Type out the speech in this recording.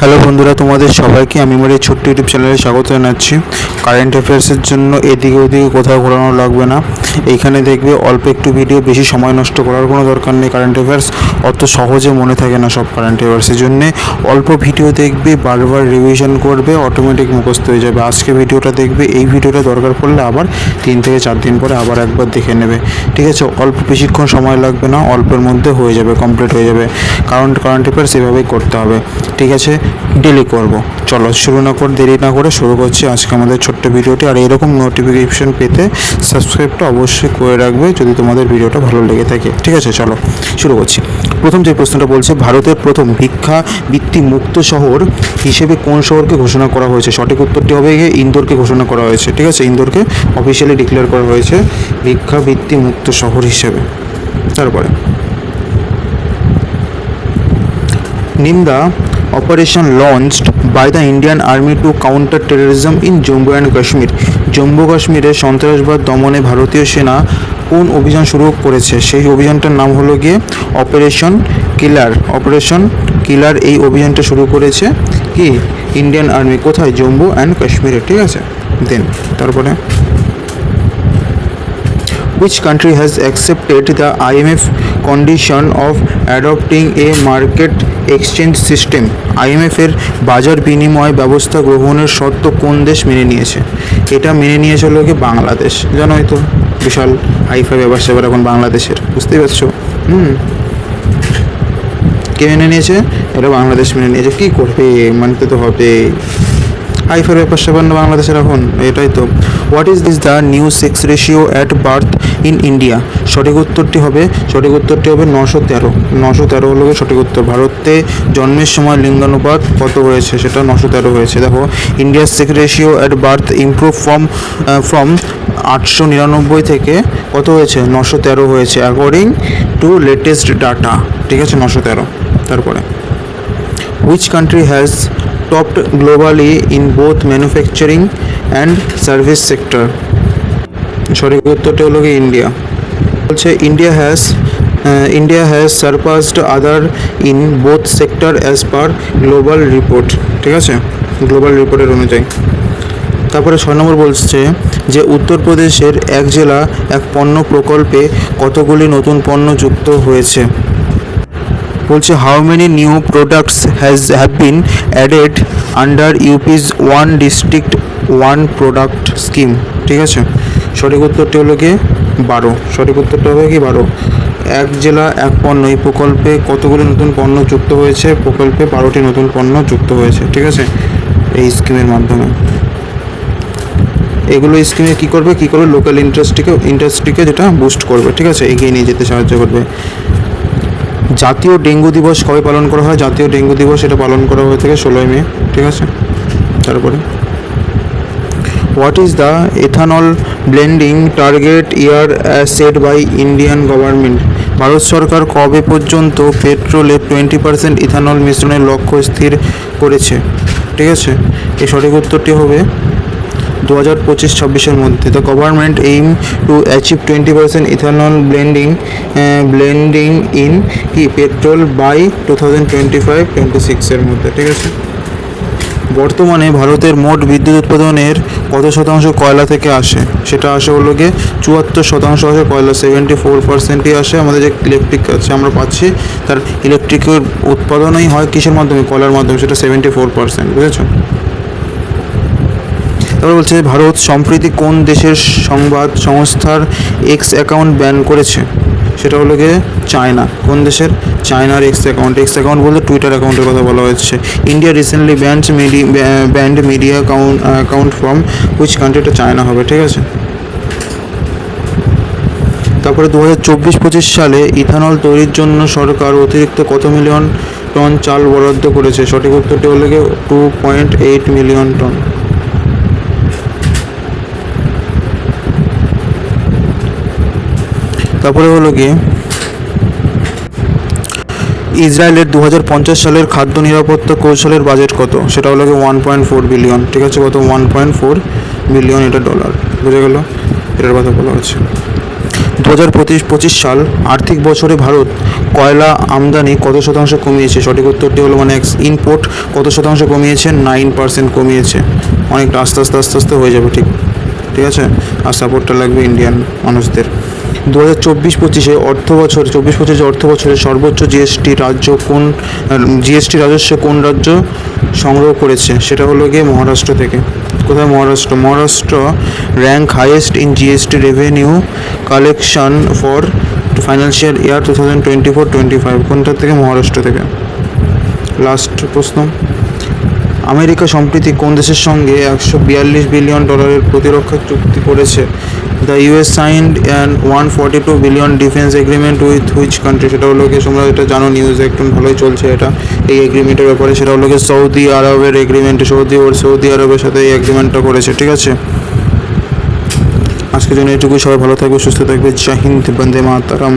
Hello বন্ধুরা, তোমাদের সবাইকে আমি আমার এই ছোট্ট ইউটিউব চ্যানেলে স্বাগত জানাচ্ছি। কারেন্ট অ্যাফেয়ার্সের জন্য এদিকে ওদিকে কোথাও ঘোরানো লাগবে না। এইখানে দেখবে অল্প একটু ভিডিও বেশি সময় নষ্ট করার কোনো দরকার নেই কারেন্ট অ্যাফেয়ার্স অত সহজে মনে থাকে না সব কারেন্ট অ্যাফেয়ার্সের জন্যে। অল্প ভিডিও দেখবে, বারবার রিভিশন করবে অটোমেটিক মুখস্থ হয়ে যাবে। আজকে ভিডিওটা দেখবে, এই ভিডিওটা দরকার পড়লে আবার তিন থেকে চার দিন পরে আবার একবার দেখে নেবে। ঠিক আছে, অল্প বেশিক্ষণ সময় লাগবে না, অল্পের মধ্যে হয়ে যাবে কমপ্লিট হয়ে যাবে। কারণ কারেন্ট অ্যাফেয়ার্স এভাবেই করতে হবে। ঠিক আছে ডেলি করব। চলো শুরু না করে, দেরি না করে শুরু করছি আজকে আমাদের ছোট্ট ভিডিওটি। আর এরকম নোটিফিকেশন পেতে সাবস্ক্রাইবটা অবশ্যই করে রাখবে যদি তোমাদের ভিডিওটা ভালো লেগে থাকে। ঠিক আছে, চলো শুরু করছি। প্রথম যে প্রশ্নটা বলছে, ভারতের প্রথম ভিক্ষা বৃত্তি মুক্ত শহর হিসেবে কোন শহরকে ঘোষণা করা হয়েছে? সঠিক উত্তরটি হবে গিয়ে ইন্দোরকে ঘোষণা করা হয়েছে। ঠিক আছে, ইন্দোরকে অফিসিয়ালি ডিক্লেয়ার করা হয়েছে ভিক্ষা বৃত্তি মুক্ত শহর হিসেবে। তারপরে, নিন্দা operation launched by the Indian army to counter terrorism in Jammu and Kashmir Jammu কাশ্মীরে সন্ত্রাসবাদ দমনে ভারতীয় সেনা কোন অভিযান শুরু করেছে? সেই অভিযানটার নাম হলো গিয়ে অপারেশন কিলার অপারেশন কিলার এই অভিযানটা শুরু করেছে কি? ইন্ডিয়ান আর্মি কোথায়? জম্মু অ্যান্ড কাশ্মীরে ঠিক আছে? দেন তারপরে which country has accepted the IMF condition of adopting a market exchange system আইএমএফের বাজার বিনিময় ব্যবস্থা গ্রহণের শর্ত কোন দেশ মেনে নিয়েছে এটা মেনে নিয়েছে হলো কি বাংলাদেশ জানোই তো বিশাল হাইফাই ব্যবসা এবার এখন বাংলাদেশের বুঝতেই পারছ হুম কে মেনে নিয়েছে এটা বাংলাদেশ মেনে নিয়েছে কী করবে মানতে তো হবে আইফের ব্যাপার স্যাপার না বাংলাদেশের এখন এটাই তো। What is this the new sex ratio at birth in India সঠিক উত্তরটি হবে, সঠিক উত্তরটি হবে নশো তেরো। নশো তেরো হলো সঠিক উত্তর। ভারতে জন্মের সময় লিঙ্গানুপাত কত হয়েছে সেটা নশো তেরো হয়েছে। দেখো ইন্ডিয়ার sex ratio at birth improve from from আটশো নিরানব্বই থেকে কত হয়েছে? নশো তেরো হয়েছে অ্যাকর্ডিং টু লেটেস্ট ডাটা ঠিক আছে, নশো তেরো। তারপরে, which country has topped globally in both manufacturing and service sector. সঠিক উত্তরটি হলো কি? ইন্ডিয়া। বলছে, India has India has surpassed other in both sector as per global report ঠিক আছে? গ্লোবাল রিপোর্টের অনুযায়ী। তারপরে ছয় নম্বর বলছে যে, উত্তরপ্রদেশের এক জেলা এক পণ্য প্রকল্পে কতগুলি নতুন পণ্য যুক্ত হয়েছে? বলছে how many new products has have been added under UP's one district one product scheme ঠিক আছে? সঠিক উত্তরটি হলো কি বারো। সঠিক উত্তরটা হবে কি বারো। এক জেলা, এক পণ্য। এই প্রকল্পে কতগুলি নতুন পণ্য যুক্ত হয়েছে? প্রকল্পে বারোটি নতুন পণ্য যুক্ত হয়েছে। ঠিক আছে? এই স্কিমের মাধ্যমে। এগুলো স্কিমে কী করবে? কী করবে? লোকাল ইন্ডাস্ট্রিকে ইন্ডাস্ট্রিকে যেটা বুস্ট করবে। ঠিক আছে? এগিয়ে নিয়ে যেতে সাহায্য করবে। জাতীয় ডেঙ্গু দিবস কবে পালন করা হয়? জাতীয় ডেঙ্গু দিবস এটা পালন করা হয়ে থাকে ষোলোই মে, ঠিক আছে? তারপরে? What is the ethanol blending target year set by Indian government Bharat সরকার কবে পর্যন্ত পেট্রোলে টোয়েন্টি পার্সেন্ট ইথানল মিশ্রণের লক্ষ্য স্থির করেছে? ঠিক আছে? এই সঠিক উত্তরটি হবে দু হাজার পঁচিশ ছাব্বিশের মধ্যে। The government aim to achieve twenty percent ethanol blending blending in কি petrol by two thousand twenty five twenty সিক্সের মধ্যে, ঠিক আছে? বর্তমানে ভারতের মোট বিদ্যুৎ উৎপাদনের কত শতাংশ কয়লা থেকে আসে? সেটা আসে হলো গিয়ে চুয়াত্তর শতাংশ আসে কয়লা সেভেন্টি ফোর পার্সেন্টই আসে। আমাদের যে ইলেকট্রিক আছে আমরা পাচ্ছি, তার ইলেকট্রিকের উৎপাদনই হয় কিসের মাধ্যমে? কয়লার মাধ্যমে, সেটা সেভেন্টি ফোর পার্সেন্ট বুঝেছ? তারপরে বলছে ভারত সম্প্রতি কোন দেশের সংবাদ সংস্থার এক্স অ্যাকাউন্ট ব্যান করেছে? সেটা হলো গিয়ে চায়না কোন দেশের? চায়নার এক্স অ্যাকাউন্ট এক্স অ্যাকাউন্ট বলতে টুইটার অ্যাকাউন্টের কথা বলা হচ্ছে India recently banned media banned media account account from which কান্ট্রিটা China হবে, ঠিক আছে? তারপরে দু হাজার চব্বিশ পঁচিশ সালে ইথানল তৈরির জন্য সরকার অতিরিক্ত কত মিলিয়ন টন চাল বরাদ্দ করেছে? সঠিক উত্তরটি হলো গিয়ে two point eight million ton তারপরে হলো গিয়ে ইসরায়েলের দু হাজার পঞ্চাশ সালের খাদ্য নিরাপত্তা কৌশলের বাজেট কত? সেটা হলো গিয়ে ওয়ান পয়েন্ট ফোর বিলিয়ন ঠিক আছে, কত? ওয়ান পয়েন্ট ফোর বিলিয়ন এটা ডলার বুঝে গেল? এটার কথা বলা হচ্ছে। দু হাজার পঁচিশ সাল আর্থিক বছরে ভারত কয়লা আমদানি কত শতাংশ কমিয়েছে? সঠিক উত্তরটি হলো মানে ইনপোর্ট কত শতাংশ কমিয়েছে? নাইন পার্সেন্ট কমিয়েছে। অনেকটা আস্তে আস্তে আস্তে আস্তে হয়ে যাবে ঠিক। ঠিক আছে? আর সাপোর্টটা লাগবে ইন্ডিয়ান মানুষদের। দু হাজার চব্বিশ পঁচিশে অর্থ বছর, চব্বিশ পঁচিশে অর্থ বছরে সর্বোচ্চ জিএসটি রাজ্য কোন জিএসটি রাজস্ব কোন রাজ্য সংগ্রহ করেছে? সেটা হলো গিয়ে মহারাষ্ট্র থেকে। কোথায় Maharashtra? Maharashtra rank highest in GST revenue collection for financial year two thousand twenty four twenty five কোনটা থেকে? মহারাষ্ট্র থেকে। লাস্ট প্রশ্ন। আমেরিকা সম্প্রতি কোন দেশের সঙ্গে একশো বিয়াল্লিশ বিলিয়ন ডলারের প্রতিরক্ষা চুক্তি করেছে? The US signed and one forty two billion defence agreement with which country সেটা হলো তোমরা এটা জানো নিউজ একটু ভালোই চলছে এটা। এই এগ্রিমেন্টের ব্যাপারে সেটা হলো সৌদি আরবের এগ্রিমেন্ট সৌদি ওর সৌদি আরবের সাথে এই এগ্রিমেন্টটা করেছে, ঠিক আছে? আজকের জন্য এটুকুই সবাই ভালো থাকবে, সুস্থ থাকবে। জাহিন্দ বন্দে মাতারাম।